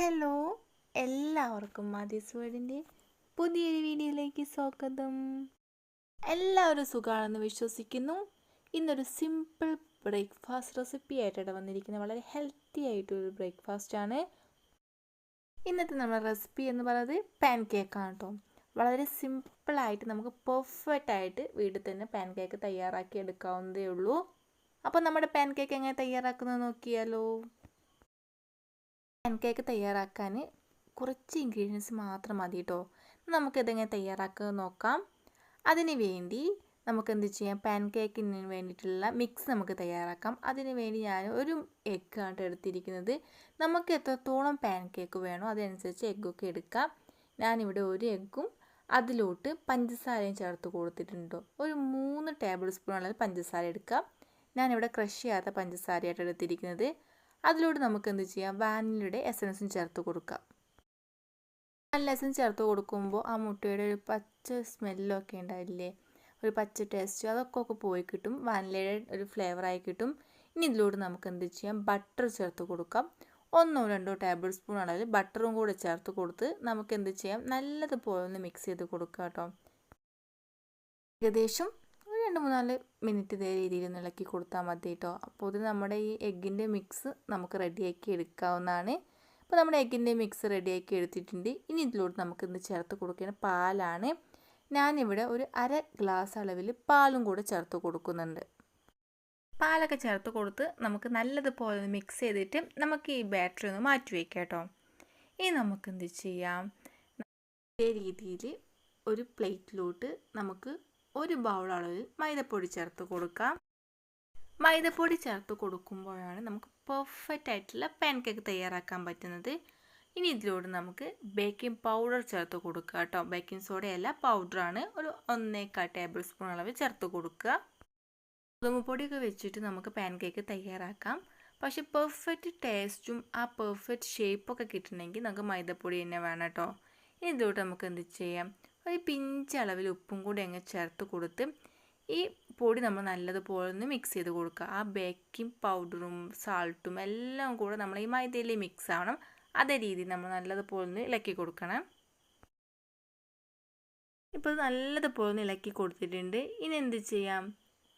Hello എല്ലാവർക്കും മദീസ് വേർഡിന്റെ പുതിയൊരു വീഡിയോയിലേക്ക് സ്വാഗതം. എല്ലാവരും സുഖമാണെന്ന് വിശ്വസിക്കുന്നു. ഇന്നൊരു സിമ്പിൾ ബ്രേക്ക്ഫാസ്റ്റ് റെസിപ്പി ആയിട്ടാണ് വന്നിരിക്കുന്നത്. വളരെ ഹെൽത്തി ആയിട്ടൊരു ബ്രേക്ക്ഫാസ്റ്റ് ആണ്. ഇന്നത്തെ നമ്മുടെ റെസിപ്പി എന്ന് പറയുന്നത് പാൻ കേക്കാണ് കേട്ടോ വളരെ സിമ്പിളായിട്ട് നമുക്ക് പെർഫെക്റ്റ് ആയിട്ട് വീട്ടിൽ തന്നെ പാൻ കേക്ക് തയ്യാറാക്കി എടുക്കാവുന്നതേ ഉള്ളൂ. അപ്പോൾ നമ്മുടെ പാൻ കേക്ക് എങ്ങനെ തയ്യാറാക്കുന്നത് നോക്കിയാലോ? പാൻ കേക്ക് തയ്യാറാക്കാൻ കുറച്ച് ഇൻഗ്രീഡിയൻസ് മാത്രം മതി കേട്ടോ നമുക്കിതെങ്ങനെ തയ്യാറാക്കുക നോക്കാം. അതിന് വേണ്ടി നമുക്ക് എന്ത് ചെയ്യാം? പാൻകേക്കിന് വേണ്ടിയിട്ടുള്ള മിക്സ് നമുക്ക് തയ്യാറാക്കാം. അതിന് വേണ്ടി ഞാൻ ഒരു എഗ്ഗ് ആണ് എടുത്തിരിക്കുന്നത്. നമുക്ക് എത്രത്തോളം പാൻ കേക്ക് വേണോ അതനുസരിച്ച് എഗ്ഗൊക്കെ എടുക്കാം. ഞാനിവിടെ ഒരു എഗ്ഗും അതിലോട്ട് പഞ്ചസാരയും ചേർത്ത് കൊടുത്തിട്ടുണ്ട്. ഒരു മൂന്ന് ടേബിൾ സ്പൂൺ അളവിൽ പഞ്ചസാര എടുക്കാം. ഞാനിവിടെ ക്രഷ് ചെയ്യാത്ത പഞ്ചസാരയായിട്ട് എടുത്തിരിക്കുന്നത്. അതിലോട്ട് നമുക്ക് എന്ത് ചെയ്യാം? വാനിലയുടെ എസൻസും ചേർത്ത് കൊടുക്കാം. വാനില എസൻസ് ചേർത്ത് കൊടുക്കുമ്പോൾ ആ മുട്ടയുടെ ഒരു പച്ച സ്മെല്ലൊക്കെ ഉണ്ടാവില്ലേ? ഒരു പച്ച ടേസ്റ്റ് അതൊക്കെ ഒക്കെ പോയി കിട്ടും. വാനിലയുടെ ഒരു ഫ്ലേവറായി കിട്ടും. ഇനി ഇതിലൂടെ നമുക്ക് എന്ത് ചെയ്യാം? ബട്ടർ ചേർത്ത് കൊടുക്കാം. ഒന്നോ രണ്ടോ ടേബിൾ സ്പൂൺ അളവിൽ ബട്ടറും കൂടെ ചേർത്ത് കൊടുത്ത് നമുക്ക് എന്ത് ചെയ്യാം? നല്ലതുപോലെ ഒന്ന് മിക്സ് ചെയ്ത് കൊടുക്കാം കേട്ടോ. ഏകദേശം രണ്ട് മൂന്നാൽ മിനിറ്റ് ഇതേ രീതിയിൽ ഇളക്കി കൊടുത്താൽ മതി കേട്ടോ. അപ്പോൾ ഇത് നമ്മുടെ ഈ എഗ്ഗിന്റെ മിക്സ് നമുക്ക് റെഡിയാക്കി എടുക്കാവുന്നതാണ്. അപ്പോൾ നമ്മുടെ എഗ്ഗിന്റെ മിക്സ് റെഡിയാക്കി എടുത്തിട്ടുണ്ട്. ഇനി ഇതിലോട്ട് നമുക്ക് ഇന്ന് ചേർത്ത് കൊടുക്കുന്ന പാലാണ് ഞാനിവിടെ ഒരു അര ഗ്ലാസ് അളവിൽ പാലും കൂടെ ചേർത്ത് കൊടുക്കുന്നുണ്ട്. പാലൊക്കെ ചേർത്ത് കൊടുത്ത് നമുക്ക് നല്ലതുപോലെ മിക്സ് ചെയ്തിട്ട് നമുക്ക് ഈ ബാറ്ററി ഒന്ന് മാറ്റി വയ്ക്കാം കേട്ടോ. ഇനി നമുക്ക് എന്ത് ചെയ്യാം? ഇതേ രീതിയിൽ ഒരു പ്ലേറ്റിലോട്ട് നമുക്ക് ഒരു ബൗൾ അളവിൽ മൈദപ്പൊടി ചേർത്ത് കൊടുക്കാം മൈദപ്പൊടി ചേർത്ത് കൊടുക്കുമ്പോഴാണ് നമുക്ക് പെർഫെക്റ്റ് ആയിട്ടുള്ള പാൻ കേക്ക് തയ്യാറാക്കാൻ പറ്റുന്നത്. ഇനി ഇതിലോട് നമുക്ക് ബേക്കിംഗ് പൗഡർ ചേർത്ത് കൊടുക്കുക കേട്ടോ. ബേക്കിംഗ് സോഡയല്ല പൗഡറാണ് ഒരു ഒന്നേക്കാൾ ടേബിൾ സ്പൂൺ അളവ് ചേർത്ത് കൊടുക്കുക. ഗോതമ്പൊടിയൊക്കെ വെച്ചിട്ട് നമുക്ക് പാൻ കേക്ക് തയ്യാറാക്കാം. പക്ഷെ പെർഫെക്റ്റ് ടേസ്റ്റും ആ പെർഫെക്റ്റ് ഷേപ്പൊക്കെ കിട്ടണമെങ്കിൽ നമുക്ക് മൈദപ്പൊടി തന്നെ വേണം കേട്ടോ. ഇനി ഇതിലോട്ട് നമുക്ക് എന്ത് ചെയ്യാം? ഒരു പിഞ്ച് അളവിൽ ഉപ്പും കൂടി അങ്ങ് ചേർത്ത് കൊടുത്ത് ഈ പൊടി നമ്മൾ നല്ലതുപോലെ ഒന്ന് മിക്സ് ചെയ്ത് കൊടുക്കുക. ആ ബേക്കിംഗ് പൗഡറും സാൾട്ടും എല്ലാം കൂടെ നമ്മൾ ഈ മൈദയിൽ മിക്സ് ആവണം. അതേ രീതിയിൽ നമ്മൾ നല്ലതുപോലെ ഒന്ന് ഇളക്കി കൊടുക്കണം. ഇപ്പോൾ നല്ലതുപോലെ ഒന്ന് ഇളക്കി കൊടുത്തിട്ടുണ്ട്. ഇനി എന്ത് ചെയ്യാം?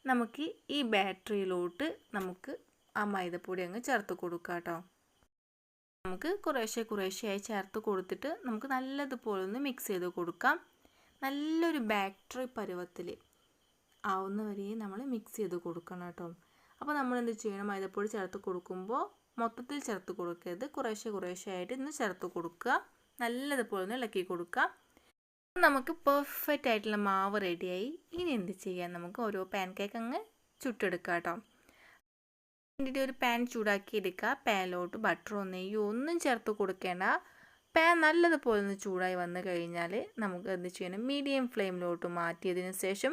നമുക്ക് ഈ ബാറ്ററിയിലോട്ട് നമുക്ക് ആ മൈദപ്പൊടി അങ്ങ് ചേർത്ത് കൊടുക്കുക കേട്ടോ. നമുക്ക് കുറേശ്ശെ കുറേശ്ശെയായി ചേർത്ത് കൊടുത്തിട്ട് നമുക്ക് നല്ലതുപോലെ ഒന്ന് മിക്സ് ചെയ്ത് കൊടുക്കാം. നല്ലൊരു ബാറ്ററി പരുവത്തിൽ ആവുന്നവരെ നമ്മൾ മിക്സ് ചെയ്ത് കൊടുക്കണം കേട്ടോ. അപ്പോൾ നമ്മൾ എന്ത് ചെയ്യണം? മൈദപ്പൊടി ചേർത്ത് കൊടുക്കുമ്പോൾ മൊത്തത്തിൽ ചേർത്ത് കൊടുക്കരുത്. കുറേശ്ശെ കുറേശ്ശെ ആയിട്ട് ഇന്ന് ചേർത്ത് കൊടുക്കുക. നല്ലതുപോലെ ഒന്ന് ഇളക്കി കൊടുക്കുക. നമുക്ക് പെർഫെക്റ്റ് ആയിട്ടുള്ള മാവ് റെഡിയായി ഇനി എന്ത് ചെയ്യാം? നമുക്ക് ഓരോ പാൻ കേക്ക് അങ്ങ് ചുട്ടെടുക്കുക കേട്ടോ. വേണ്ടിയിട്ട് ഒരു പാൻ ചൂടാക്കി എടുക്കുക. പാനിലോട്ട് ബട്ടറോ നെയ്യോ ഒന്നും ചേർത്ത് കൊടുക്കേണ്ട പാൻ നല്ലതുപോലെ ഒന്ന് ചൂടായി വന്നു കഴിഞ്ഞാൽ നമുക്ക് എന്ത് ചെയ്യണം? മീഡിയം ഫ്ലെയിമിലോട്ട് മാറ്റിയതിന് ശേഷം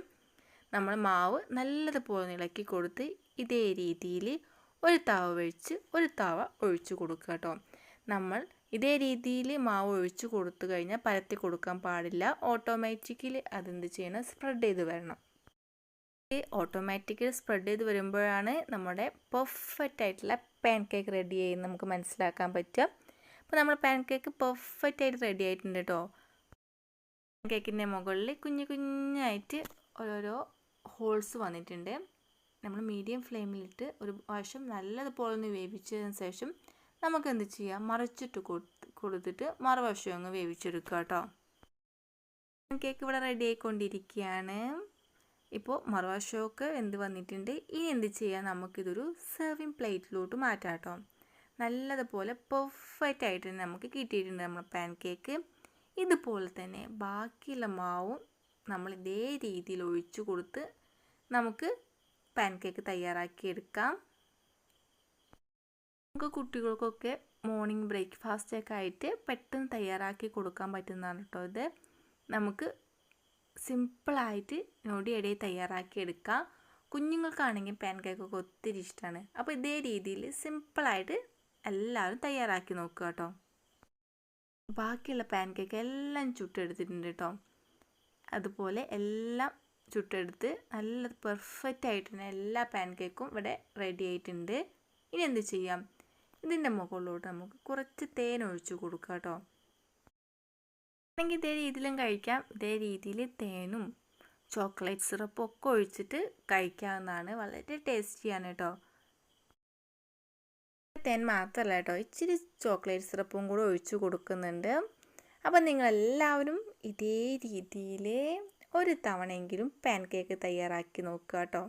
നമ്മൾ മാവ് നല്ലതുപോലെ ഇളക്കി കൊടുത്ത് ഇതേ രീതിയിൽ ഒരു തവ ഒഴിച്ച് ഒരു തവ ഒഴിച്ചു കൊടുക്കുക കേട്ടോ. നമ്മൾ ഇതേ രീതിയിൽ മാവ് ഒഴിച്ചു കൊടുത്തു കഴിഞ്ഞാൽ പരത്തി കൊടുക്കാൻ പാടില്ല. ഓട്ടോമാറ്റിക്കലി അതെന്ത് ചെയ്യണം? സ്പ്രെഡ് ചെയ്ത് വരണം. ഓട്ടോമാറ്റിക്കലി സ്പ്രെഡ് ചെയ്ത് വരുമ്പോഴാണ് നമ്മുടെ പെർഫെക്റ്റ് ആയിട്ടുള്ള പാൻ കേക്ക് റെഡി ആയി നമുക്ക് മനസ്സിലാക്കാൻ പറ്റുക. അപ്പോൾ നമ്മൾ പാൻ കേക്ക് പെർഫെക്റ്റ് ആയിട്ട് റെഡി ആയിട്ടുണ്ട് കേട്ടോ പാൻ കേക്കിന്റെ മുകളിൽ കുഞ്ഞു കുഞ്ഞായിട്ട് ഓരോരോ ഹോൾസ് വന്നിട്ടുണ്ട്. നമ്മൾ മീഡിയം ഫ്ലെയിമിലിട്ട് ഒരു വശം നല്ലതുപോലെ ഒന്ന് വേവിച്ചതിന് ശേഷം നമുക്ക് എന്ത് ചെയ്യാം? മറിച്ചിട്ട് കൊടുത്തിട്ട് മറുവശം അങ്ങ് വേവിച്ചെടുക്കുക കേട്ടോ കേക്ക് ഇവിടെ റെഡി ആയിക്കൊണ്ടിരിക്കുകയാണ്. ഇപ്പോൾ മറുവശമൊക്കെ എന്ത് വന്നിട്ടുണ്ട്? ഇനി എന്ത് ചെയ്യാം? നമുക്കിതൊരു സെർവിങ് പ്ലേറ്റിലോട്ട് മാറ്റാം കേട്ടോ നല്ലതുപോലെ പെർഫെക്റ്റ് ആയിട്ട് നമുക്ക് കിട്ടിയിട്ടുണ്ട് നമ്മുടെ പാൻ കേക്ക് ഇതുപോലെ തന്നെ ബാക്കിയുള്ള മാവും നമ്മൾ ഇതേ രീതിയിൽ ഒഴിച്ചു കൊടുത്ത് നമുക്ക് പാൻ കേക്ക് തയ്യാറാക്കി എടുക്കാം. നമുക്ക് കുട്ടികൾക്കൊക്കെ മോർണിംഗ് ബ്രേക്ക്ഫാസ്റ്റ് ഒക്കെ ആയിട്ട് പെട്ടെന്ന് തയ്യാറാക്കി കൊടുക്കാൻ പറ്റുന്നതാണ് കേട്ടോ ഇത്. നമുക്ക് സിമ്പിളായിട്ട് ഞൊടിയിടയിൽ തയ്യാറാക്കി എടുക്കാം. കുഞ്ഞുങ്ങൾക്കാണെങ്കിൽ പാൻ കേക്കൊക്കെ ഒത്തിരി ഇഷ്ടമാണ് അപ്പോൾ ഇതേ രീതിയിൽ സിമ്പിളായിട്ട് എല്ലാവരും തയ്യാറാക്കി നോക്കുക കേട്ടോ. ബാക്കിയുള്ള പാൻ കേക്ക് എല്ലാം ചുട്ടെടുത്തിട്ടുണ്ട് കേട്ടോ. അതുപോലെ എല്ലാം ചുട്ടെടുത്ത് നല്ല പെർഫെക്റ്റ് ആയിട്ട് തന്നെ എല്ലാ പാൻകേക്കും ഇവിടെ റെഡി ആയിട്ടുണ്ട്. ഇനി എന്ത് ചെയ്യാം? ഇതിന്റെ മുകളിലോട്ട് നമുക്ക് കുറച്ച് തേൻ ഒഴിച്ചു കൊടുക്കാം കേട്ടോ. അല്ലെങ്കിൽ ഇതേ രീതിയിലും കഴിക്കാം. ഇതേ രീതിയിൽ തേനും ചോക്ലേറ്റ് സിറപ്പും ഒക്കെ ഒഴിച്ചിട്ട് കഴിക്കാവുന്നതാണ്. വളരെ ടേസ്റ്റിയാണ് കേട്ടോ. തേൻ മാത്രമല്ല കേട്ടോ. ഇച്ചിരി ചോക്ലേറ്റ് സിറപ്പും കൂടെ ഒഴിച്ചു കൊടുക്കുന്നുണ്ട്. അപ്പം നിങ്ങളെല്ലാവരും ഇതേ രീതിയിൽ ഒരു തവണയെങ്കിലും പാൻ കേക്ക് തയ്യാറാക്കി നോക്കുക കേട്ടോ.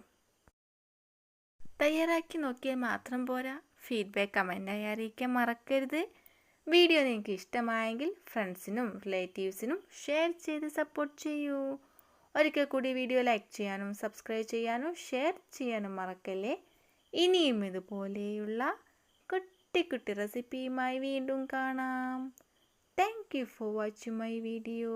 തയ്യാറാക്കി നോക്കിയാൽ മാത്രം പോരാ. ഫീഡ്ബാക്ക് കമന്റായി അറിയിക്കാൻ മറക്കരുത്. വീഡിയോ നിങ്ങൾക്ക് ഇഷ്ടമായെങ്കിൽ ഫ്രണ്ട്സിനും റിലേറ്റീവ്സിനും ഷെയർ ചെയ്ത് സപ്പോർട്ട് ചെയ്യൂ. ഒരിക്കൽ കൂടി വീഡിയോ ലൈക്ക് ചെയ്യാനും സബ്സ്ക്രൈബ് ചെയ്യാനും ഷെയർ ചെയ്യാനും മറക്കല്ലേ? ഇനിയും ഇതുപോലെയുള്ള കുട്ടി കുട്ടി റെസിപ്പിയുമായി വീണ്ടും കാണാം. Thank you for watching my video